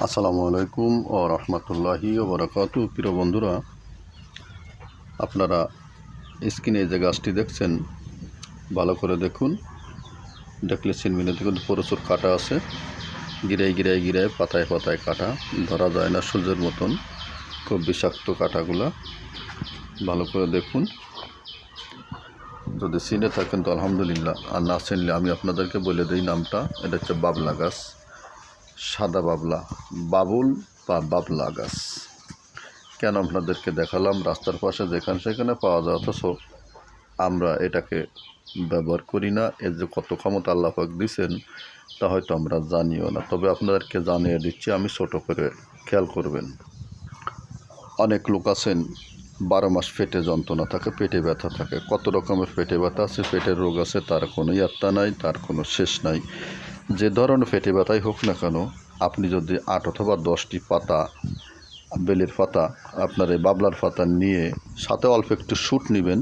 আসসালামু আলাইকুম ও রহমতুল্লাহি ও বরকাতু। প্রিয় বন্ধুরা, আপনারা স্ক্রিনে যে গাছটি দেখছেন, ভালো করে দেখুন। দেখলে চিনবিনে দেখুন, প্রচুর কাটা আছে। গিরায় গিরায় গিরায়, পাতায় পাতায় কাটা, ধরা যায় না সূর্যের মতন। খুব বিষাক্ত কাটাগুলা। ভালো করে দেখুন। যদি চিনে থাকেন তো আলহামদুলিল্লাহ। আর না চিনলে আমি আপনাদেরকে বলে দিই নামটা। এটা হচ্ছে বাবলা গাছ। সাদা বাবলা, বাবুল বা বাবলা গাছ। কেন আপনাদেরকে দেখালাম? রাস্তার পাশে যেখানে সেখানে পাওয়া যায়, অথচ আমরা এটাকে ব্যবহার করি না। এর যে কত ক্ষমতা আল্লাহ পাক দিছেন, তা হয়তো আমরা জানিও না। তবে আপনাদেরকে জানিয়ে দিচ্ছি, আমি ছোট করে খেয়াল করবেন। অনেক লোক আছেন, বারো মাস পেটে যন্ত্রণা থাকে, পেটে ব্যথা থাকে। কত রকমের পেটে ব্যথা আছে? পেটের রোগ আছে, তার কোনো ইয়াত্তা নাই, তার কোনো শেষ নাই। যে ধরনের পেটে ব্যথাই হোক না কেন, আপনি যদি আট অথবা দশটি পাতা, বেলের পাতা, আপনার এই বাবলার পাতা নিয়ে সাথে অল্প একটু সুট নেবেন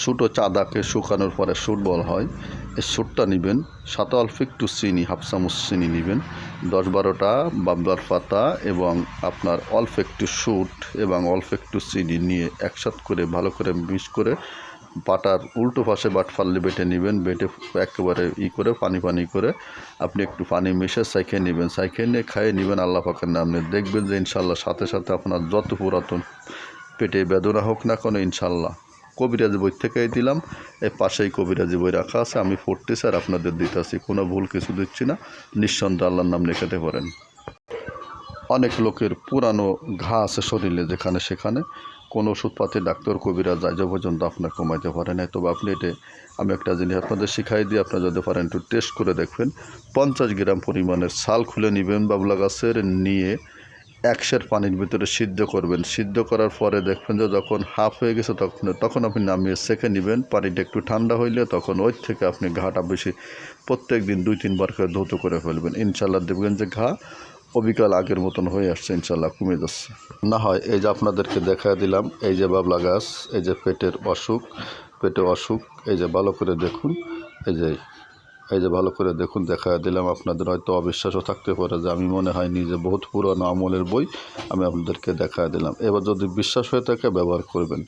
সুট চাঁদাকে শুকানোর পরে সুট বলা হয়, এই সুটটা নেবেন, সাথে অল্প একটু চিনি, হাফ চামচ চিনি নেবেন, দশ বারোটা বাবলার পাতা এবং আপনার অল্প একটু সুট এবং অল্প একটু চিনি নিয়ে একসাথ করে ভালো করে মিক্স করে বাটার উল্টো পাশে বাট ফাললে বেটে নেবেন, বেটে একেবারে ই করে, পানি পানি করে আপনি একটু পানি মিশে সাইখে নেবেন। সাইখে নিয়ে খাইয়ে নেবেন আল্লাহ পাকের নামে। দেখবেন যে ইনশাল্লাহ সাথে সাথে আপনার যত পুরাতন পেটে বেদনা হোক না কোনো ইনশাল্লাহ কবিরাজি বই থেকেই দিলাম এই পাশেই কবিরাজি বই রাখা আছে, আমি পড়তেছি আর আপনাদের দিতেছি, কোনো ভুল কিছু দিচ্ছি না, নিঃসন্দেহে আল্লাহর নাম লেখাতে পারেন। অনেক লোকের পুরানো ঘা আছে শরীরে যেখানে সেখানে কোনো ওষুধপাতি ডাক্তার কবিরা যে পর্যন্ত আপনার কমাইতে পারে না তবে আপনি এটা আমি একটা জিনিস আপনাদের শিখাই দিয়ে আপনারা যদি পারেন একটু টেস্ট করে দেখবেন। পঞ্চাশ গ্রাম পরিমাণের ছাল খুলে নেবেন বাবলা গাছের, নিয়ে একশের পানির ভিতরে সিদ্ধ করবেন। সিদ্ধ করার পরে দেখবেন যে যখন হাফ হয়ে গেছে তখন তখন আপনি নামিয়ে সেকে নেবেন। পানিটা একটু ঠান্ডা হইলে তখন ওই থেকে আপনি ঘাটা বেশি প্রত্যেক দিন দুই তিনবার করে ধৌত করে ফেলবেন। ইনশাল্লাহ দেখবেন যে ঘা অবিকাল আগের মতন হয়ে আসছে ইনশাল্লাহ কমে যাচ্ছে। না হয় এই যে আপনাদেরকে দেখা দিলাম, এই যে বাবলা গাছ, এই যে পেটের অসুখ, পেটে অসুখ, এই যে ভালো করে দেখুন, এই যে এই যে ভালো করে দেখুন দেখা দিলাম, আপনাদের হয়তো অবিশ্বাসও থাকতে পারে যে আমি মনে হয় নিজে বহুত পুরনো আমলের বই আমি আপনাদেরকে দেখা দিলাম। এবার যদি বিশ্বাস হয়ে থাকে, ব্যবহার করবেন।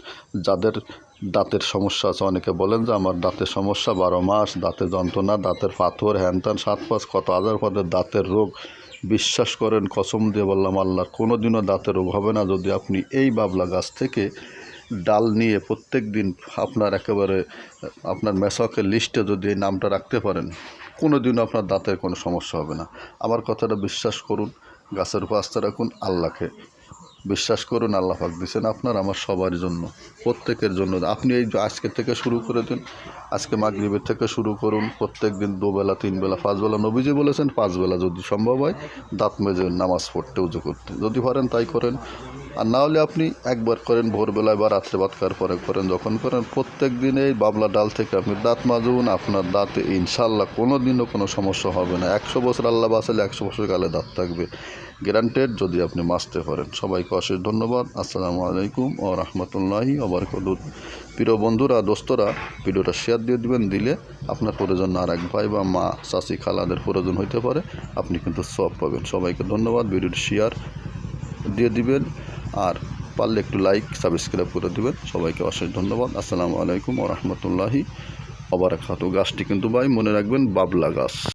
যাদের দাঁতের সমস্যা আছে, অনেকে বলেন যে আমার দাঁতের সমস্যা, বারো মাস দাঁতে যন্ত্রণা, দাঁতের পাথর হ্যানত্যান সাত পাঁচ, কত হাজার পদের দাঁতের রোগ বিশ্বাস করেন, কসম দিয়ে বললাম, আল্লাহর কোনো দিনও দাঁতের রোগ হবে না। যদি আপনি এই বাবলা গাছ থেকে ডাল নিয়ে প্রত্যেক দিন আপনার একেবারে, আপনার মেশকের লিস্টে যদি এই নামটা রাখতে পারেন কোনো দিনও আপনার দাঁতের কোনো সমস্যা হবে না। আমার কথাটা বিশ্বাস করুন, গাছের উপর আস্থা রাখুন, আল্লাহকে বিশ্বাস করুন, আল্লাহ পাক দিয়েছেন আপনার, আমার সবার জন্য, প্রত্যেকের জন্য। আপনি এই আজকে থেকে শুরু করে দিন, আজকে মাগরিবের থেকে শুরু করুন প্রত্যেক দিন দুবেলা, তিনবেলা, পাঁচবেলা। পাঁচ নবীজি বলেছেন, পাঁচবেলা যদি সম্ভব হয়, দাঁত মেজে নামাজ পড়তে উজু করতে। যদি পারেন তাই করেন। আর না হলে আপনি একবার করেন ভোরবেলায় বা রাত্রে ভাত খাওয়ার পরে করেন, যখন করেন প্রত্যেক দিন এই বাবলা ডাল থেকে আপনি দাঁত মাজুন, আপনার দাঁতে ইনশাল্লাহ কোনো দিনও কোনো সমস্যা হবে না। একশো বছর আল্লাহ বাঁচালে একশো বছর কালে দাঁত থাকবে। গ্যারান্টেড যদি আপনি মাজতে পারেন সবাইকে অশেষ ধন্যবাদ। আসসালামু আলাইকুম ও রহমতুল্লাহি ওবরকদুর প্রিয় বন্ধুরা, দোস্তরা, ভিডিওটা শেয়ার দিয়ে দিবেন, দিলে আপনার প্রয়োজন আর এক ভাই বা মা চাষি খালাদের প্রয়োজন হইতে পারে। আপনি কিন্তু সব পাবেন। সবাইকে ধন্যবাদ। ভিডিওটি শেয়ার দিয়ে দিবেন। আর পারলে একটু লাইক সাবস্ক্রাইব করে দেবেন। সবাইকে অশেষ ধন্যবাদ। আসসালামু আলাইকুম ও আবার খাতু গাছটি কিন্তু ভাই মনে রাখবেন, বাবলা গাছ।